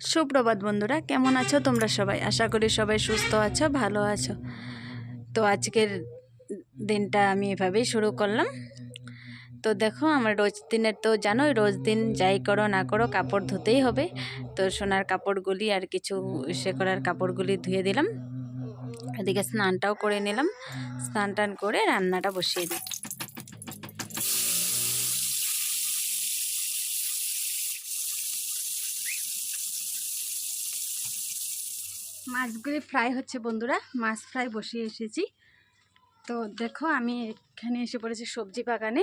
সুপ্রভাত বন্ধুরা, কেমন আছো তোমরা সবাই? আশা করি সবাই সুস্থ আছো, ভালো আছো। তো আজকের দিনটা আমি এভাবেই শুরু করলাম। তো দেখো, আমার রোজ দিনের তো জানোই, রোজ দিন যাই করো না করো, কাপড় ধুতেই হবে। তো সোনার কাপড়গুলি আর কিছু সে করার কাপড়গুলি ধুয়ে দিলাম। এদিকে স্নানটাও করে নিলাম। স্নান টান করে রান্নাটা বসিয়ে দিই মাছগুলি ফ্রাই হচ্ছে বন্ধুরা, মাছ ফ্রাই বসিয়ে এসেছি। তো দেখো আমি এখানে এসে পড়েছি সবজি বাগানে।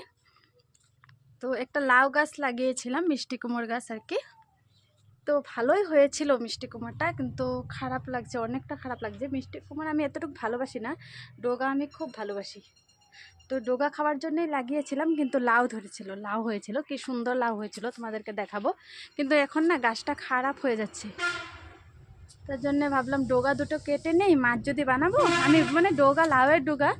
তো একটা লাউ গাছ লাগিয়েছিলাম, মিষ্টি কুমড় গাছ আর কি। তো ভালোই হয়েছিল মিষ্টি কুমড়টা কিন্তু খারাপ লাগছে, অনেকটা খারাপ লাগছে। মিষ্টি কুমড় আমি এতটুকু ভালোবাসি না, ডোগা আমি খুব ভালোবাসি। তো ডোগা খাওয়ার জন্যই লাগিয়েছিলাম, কিন্তু লাউ ধরেছিল, লাউ হয়েছিল। কি সুন্দর লাউ হয়েছিল, তোমাদেরকে দেখাবো। কিন্তু এখন না গাছটা খারাপ হয়ে যাচ্ছে। তার জন্য ভাবলাম ডোগা দুটো কেটে নেই, মাছ যদি বানাবো, আমি মানে ডোগা, লাউয়ের ডোগা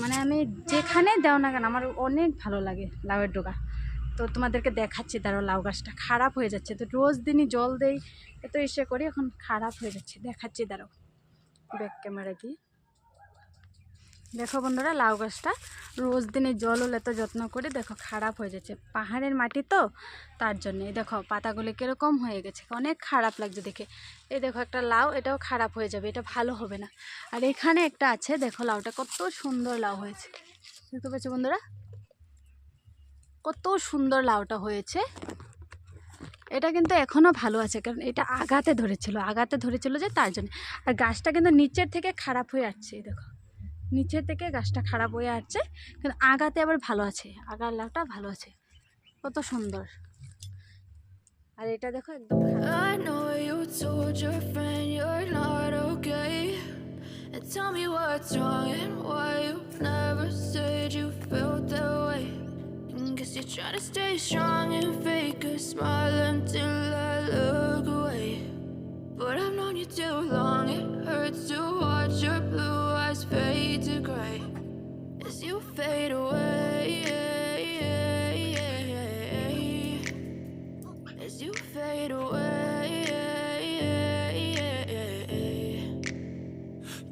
মানে আমি যেখানে দেও না কেন, আমার অনেক ভালো লাগে লাউয়ের ডোগা। তো তোমাদেরকে দেখাচ্ছি তারও লাউ গাছটা, খারাপ হয়ে যাচ্ছে। তো রোজ দিনই জল দেই, এত ইসে করি, এখন খারাপ হয়ে যাচ্ছে। দেখাচ্ছি তারও ব্যাক ক্যামেরা দিয়ে দেখো বন্ধুরা, লাউ গাছটা রোজ দিনে জল হলে এত যত্ন করে দেখো খারাপ হয়ে যাচ্ছে। পাহাড়ের মাটি তো, তার জন্য। দেখো, পাতাগুলো কীরকম হয়ে গেছে, অনেক খারাপ লাগছে দেখে। এই দেখো একটা লাউ, এটাও খারাপ হয়ে যাবে, এটা ভালো হবে না। আর এখানে একটা আছে, দেখো লাউটা কত সুন্দর লাউ হয়েছে। দেখতে পাচ্ছ বন্ধুরা? কত সুন্দর লাউটা হয়েছে। এটা কিন্তু এখনও ভালো আছে, কারণ এটা আগাতে ধরেছিল আগাতে ধরেছিল যে তার জন্য। আর গাছটা কিন্তু নিচের থেকে খারাপ হয়ে আসছে দেখো। নিচের থেকে গাছটা খারাপ হয়ে আসছে কিন্তু আগাতে আবার ভালো আছে আগার লাউটা ভালো আছে কত সুন্দর আর এটা দেখো একদম tell me what's wrong and why you never said you felt that way. Guess you're trying to stay strong and fake a smile until I look away. But I've known you too long, it hurts to watch your blue fade to gray as you fade away. As you fade away.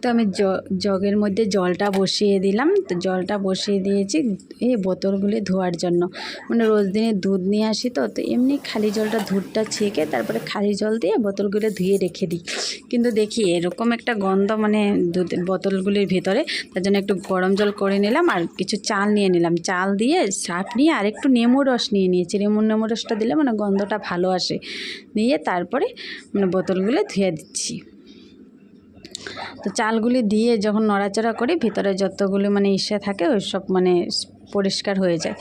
তো আমি জগের মধ্যে জলটা বসিয়ে দিলাম। তো জলটা বসিয়ে দিয়েছি এই বোতলগুলি ধোয়ার জন্য। মানে রোজ দিনে দুধ নিয়ে আসি তো তো এমনি খালি জলটা দুধটা ছেঁকে তারপরে খালি জল দিয়ে বোতলগুলো ধুয়ে রেখে দিই। কিন্তু দেখি এরকম একটা গন্ধ মানে দুধ, বোতলগুলির ভিতরে। তার জন্য একটু গরম জল করে নিলাম আর কিছু চাল নিয়ে নিলাম। চাল দিয়ে সাপ নিয়ে আর একটু নেমু রস নিয়ে নিয়েছি। লেমু নেমু রসটা দিলে মানে গন্ধটা ভালো আসে। দিয়ে তারপরে মানে বোতলগুলো ধুয়ে দিচ্ছি। তো চালগুলি দিয়ে যখন নড়াচড়া করি, ভিতরে যতগুলি মানে ইসে থাকে ওই সব মানে পরিষ্কার হয়ে যায়।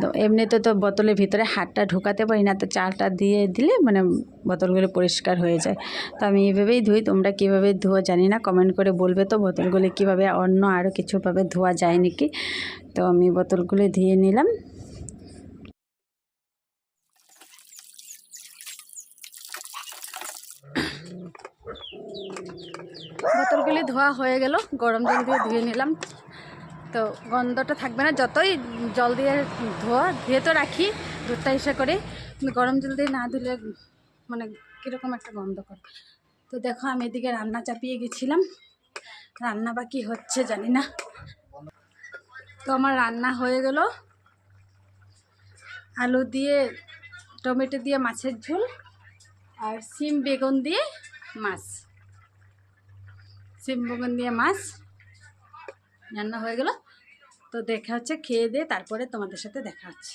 তো এমনিতে তো বোতলের ভিতরে হাতটা ঢোকাতে পারি না, তো চালটা দিয়ে দিলে মানে বোতলগুলি পরিষ্কার হয়ে যায়। তো আমি এইভাবেই ধুই, তোমরা কীভাবে ধোয়া জানি না, কমেন্ট করে বলবে তো বোতলগুলি কীভাবে অন্য আরও কিছুভাবে ধোয়া যায় নাকি। তো আমি বোতলগুলি ধুয়ে নিলাম। বোতলগুলি ধোয়া হয়ে গেল, গরম জল দিয়ে ধুয়ে নিলাম। তো গন্ধটা থাকবে না, যতই জল দিয়ে ধোয়া, ধুয়ে তো রাখি, দুধটা ইসে করে। গরম জল দিয়ে না ধুলে মানে কীরকম একটা গন্ধ করে তো দেখো, আমি এদিকে রান্না চাপিয়ে গেছিলাম। রান্না বা কী হচ্ছে জানি না। তো আমার রান্না হয়ে গেল। আলু দিয়ে, টমেটো দিয়ে মাছের ঝোল, আর সিম বেগুন দিয়ে মাছ। সিম বেগুন দিয়ে মাছ রান্না হয়ে গেল। তো দেখা হচ্ছে, খেয়ে দিয়ে তারপরে তোমাদের সাথে দেখা হচ্ছে।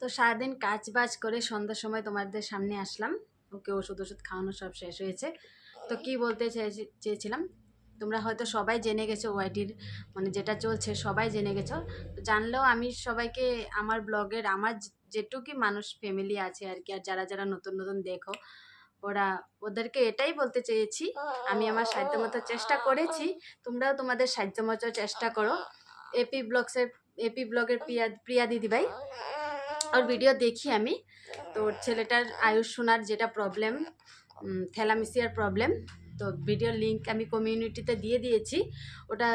তো সারাদিন কাজ বাজ করে সন্ধ্যার সময় তোমাদের সামনে আসলাম। ওকে ওষুধ ওষুধ খাওয়ানো সব শেষ হয়েছে। তো কি বলতে চেয়েছি, চেয়েছিলাম, তোমরা হয়তো সবাই জেনে গেছো ওয়াইটির মানে যেটা চলছে সবাই জেনে গেছো। জানলেও আমি সবাইকে, আমার ব্লগের, আমার যেটুকুই মানুষ ফ্যামিলি আছে আর কি, আর যারা যারা নতুন নতুন দেখো ওরা ওদেরকে এটাই বলতে চেয়েছি আমি আমার সাধ্যমতো চেষ্টা করেছি তোমরাও তোমাদের সাধ্যমতো চেষ্টা করো। এপি ব্লগসের এপি ব্লগের প্রিয়া প্রিয়া দিদিভাই ওর ভিডিও দেখি আমি। তো ওর ছেলেটার আয়ুষ শোনার যেটা প্রবলেম থ্যালামিসিয়ার প্রবলেম তো ভিডিও লিঙ্ক আমি কমিউনিটিতে দিয়ে দিয়েছি। ওটা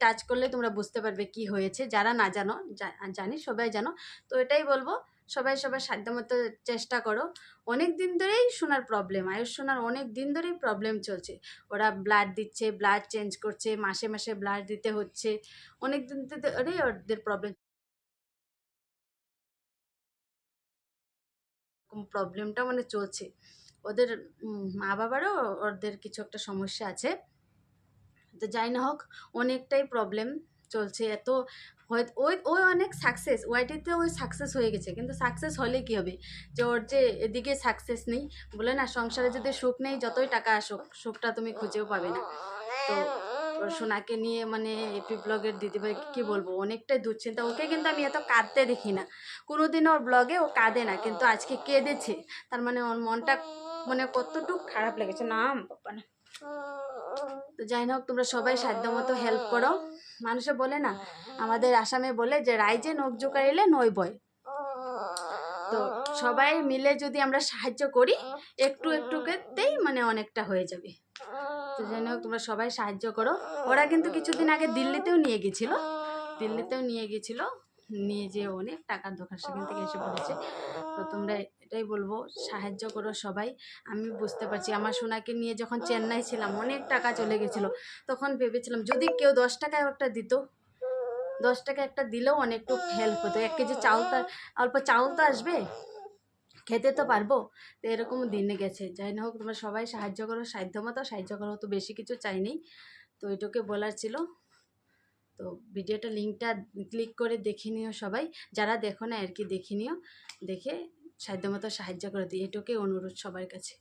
টাচ করলে তোমরা বুঝতে পারবে কি হয়েছে। যারা না জানো জানি সবাই জানো। তো এটাই বলব সবাই সবার সাধ্যমতো চেষ্টা করো। অনেক দিন ধরেই শোনার প্রবলেম আয়ুষ শোনার অনেক দিন ধরেই প্রবলেম চলছে। ওরা ব্লাড দিচ্ছে ব্লাড চেঞ্জ করছে, মাসে মাসে ব্লাড দিতে হচ্ছে। অনেক দিন ধরেই ওদের প্রবলেম প্রবলেমটা মানে চলছে। ওদের মা বাবারও ওদের কিছু একটা সমস্যা আছে। তো যাই না হোক, অনেকটাই প্রবলেম চলছে। এত হয়তো ওই ওই অনেক সাকসেস ওয়াইটিতে ওই সাকসেস হয়ে গেছে। কিন্তু সাকসেস হলে কি হবে? যে ওর যে এদিকে সাকসেস নেই, বলে না, সংসারে যদি সুখ নেই, যতই টাকা আসুক, সুখটা তুমি খুঁজেও পাবে না। তো সোনাকে নিয়ে মানে এপি ব্লগের দিদিভাইকে কি বলব, অনেকটাই দুশ্চিন্তা। ওকে কিন্তু আমি এত কাঁদতে দেখি না। কোনোদিন ওর ব্লগে ও কাঁদে না, কিন্তু আজকে কেঁদেছে। তার মানে ওর মনটা মানে কতটুকু খারাপ লেগেছে। না বাবা না। তো যাই হোক তোমরা সবাই সাধ্যমতো হেল্প করো। মানুষে বলে না, আমাদের আসামে বলে যে, রাইজে নখ জোকারিলে নই বয়। তো সবাই মিলে যদি আমরা সাহায্য করি, একটু একটুকেতেই মানে অনেকটা হয়ে যাবে। তো যাই হোক তোমরা সবাই সাহায্য করো। ওরা কিন্তু কিছুদিন আগে দিল্লিতেও নিয়ে গেছিল। দিল্লিতেও নিয়ে গেছিল। নিয়ে যে অনেক টাকার দোকান সেখান থেকে এসে পড়েছে। তো তোমরা এটাই বলব, সাহায্য করো সবাই। আমি বুঝতে পারছি, আমার সোনাকে নিয়ে যখন চেন্নাই ছিলাম, অনেক টাকা চলে গেছিল। তখন ভেবেছিলাম, যদি কেউ দশ টাকায় একটা দিত, দশ টাকা একটা দিলেও অনেকটু হেল্প হতো। এক কেজি চাউল তো, অল্প চাউল তো আসবে, খেতে তো পারব। তো এরকম দিনে গেছে। যাই না হোক, তোমরা সবাই সাহায্য করো সাধ্য মতো সাহায্য করো তো বেশি কিছু চাইনি তো এটুকে বলার ছিল। তো ভিডিওটা লিঙ্কটা ক্লিক করে দেখে নিও সবাই। যারা দেখো না আর কি দেখে নিও। দেখে সাধ্যমতো সাহায্য করে দিই। এটুকুই অনুরোধ সবার কাছে।